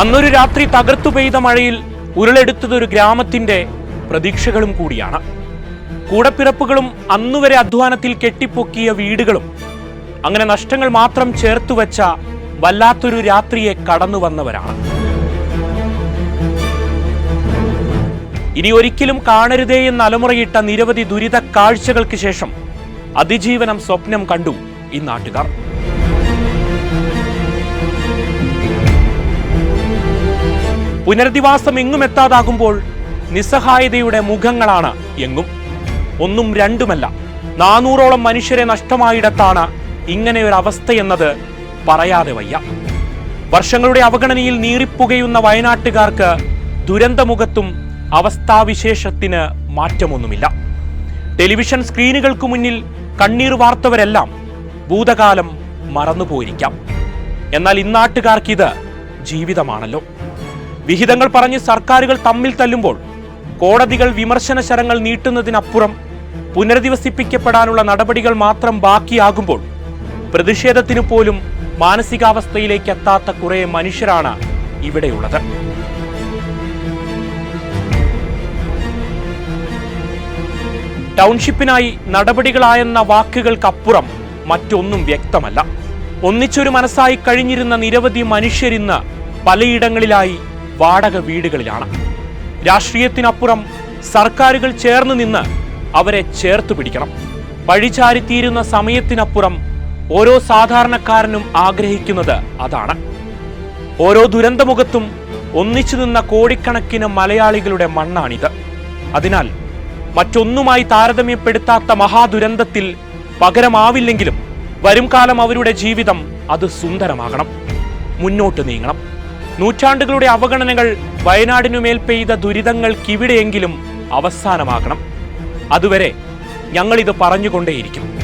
അന്നൊരു രാത്രി തകർത്തു പെയ്ത മഴയിൽ ഉരുളെടുത്തത് ഒരു ഗ്രാമത്തിന്റെ പ്രതീക്ഷകളും കൂടിയാണ്. കൂടപ്പിറപ്പുകളും അന്നുവരെ അധ്വാനത്തിൽ കെട്ടിപ്പൊക്കിയ വീടുകളും അങ്ങനെ നഷ്ടങ്ങൾ മാത്രം ചേർത്തു വച്ച വല്ലാത്തൊരു രാത്രിയെ കടന്നു വന്നവരാണ്. ഇനി ഒരിക്കലും കാണരുതേ എന്ന് അലമുറയിട്ട നിരവധി ദുരിത കാഴ്ചകൾക്ക് ശേഷം അതിജീവനം സ്വപ്നം കണ്ടു ഈ നാട്ടുകാർ. പുനരധിവാസം എങ്ങും എത്താതാകുമ്പോൾ നിസ്സഹായതയുടെ മുഖങ്ങളാണ് എങ്ങും. ഒന്നും രണ്ടുമല്ല നാനൂറോളം മനുഷ്യരെ നഷ്ടമായിടത്താണ് ഇങ്ങനെയൊരു അവസ്ഥയെന്നത് പറയാതെ വയ്യ. വർഷങ്ങളുടെ അവഗണനയിൽ നീറിപ്പുകയുന്ന വയനാട്ടുകാർക്ക് ദുരന്തമുഖത്തും അവസ്ഥാവിശേഷത്തിന് മാറ്റമൊന്നുമില്ല. ടെലിവിഷൻ സ്ക്രീനുകൾക്ക് മുന്നിൽ കണ്ണീർ വാർത്തവരെല്ലാം ഭൂതകാലം മറന്നുപോയിരിക്കാം. എന്നാൽ ഇന്നാട്ടുകാർക്കിത് ജീവിതമാണല്ലോ. വിഹിതങ്ങൾ പറഞ്ഞ് സർക്കാരുകൾ തമ്മിൽ തല്ലുമ്പോൾ കോടതികൾ വിമർശന ശരങ്ങൾ നീട്ടുന്നതിനപ്പുറം പുനരധിവസിപ്പിക്കപ്പെടാനുള്ള നടപടികൾ മാത്രം ബാക്കിയാകുമ്പോൾ പ്രതിഷേധത്തിനു പോലും മാനസികാവസ്ഥയിലേക്ക് എത്താത്ത കുറെ മനുഷ്യരാണ് ഇവിടെയുള്ളത്. ടൗൺഷിപ്പിനായി നടപടികളായെന്ന വാക്കുകൾക്കപ്പുറം മറ്റൊന്നും വ്യക്തമല്ല. ഒന്നിച്ചൊരു മനസ്സായി കഴിഞ്ഞിരുന്ന നിരവധി മനുഷ്യരിന്ന് പലയിടങ്ങളിലായി വാടക വീടുകളിലാണ്. രാഷ്ട്രീയത്തിനപ്പുറം സർക്കാരുകൾ ചേർന്ന് നിന്ന് അവരെ ചേർത്ത് പിടിക്കണം. പഴിചാരിത്തീരുന്ന സമയത്തിനപ്പുറം ഓരോ സാധാരണക്കാരനും ആഗ്രഹിക്കുന്നത് അതാണ്. ഓരോ ദുരന്തമുഖത്തും ഒന്നിച്ചു നിന്ന കോടിക്കണക്കിന് മലയാളികളുടെ മണ്ണാണിത്. അതിനാൽ മറ്റൊന്നുമായി താരതമ്യപ്പെടുത്താത്ത മഹാദുരന്തത്തിൽ പകരമാവില്ലെങ്കിലും വരും കാലം അവരുടെ ജീവിതം അത് സുന്ദരമാകണം. മുന്നോട്ട് നീങ്ങണം. നൂറ്റാണ്ടുകളുടെ അവഗണനകൾ വയനാടിനുമേൽ പെയ്ത ദുരിതങ്ങൾക്കിവിടെയെങ്കിലും അവസാനമാകണം. അതുവരെ ഞങ്ങളിത് പറഞ്ഞുകൊണ്ടേയിരിക്കും.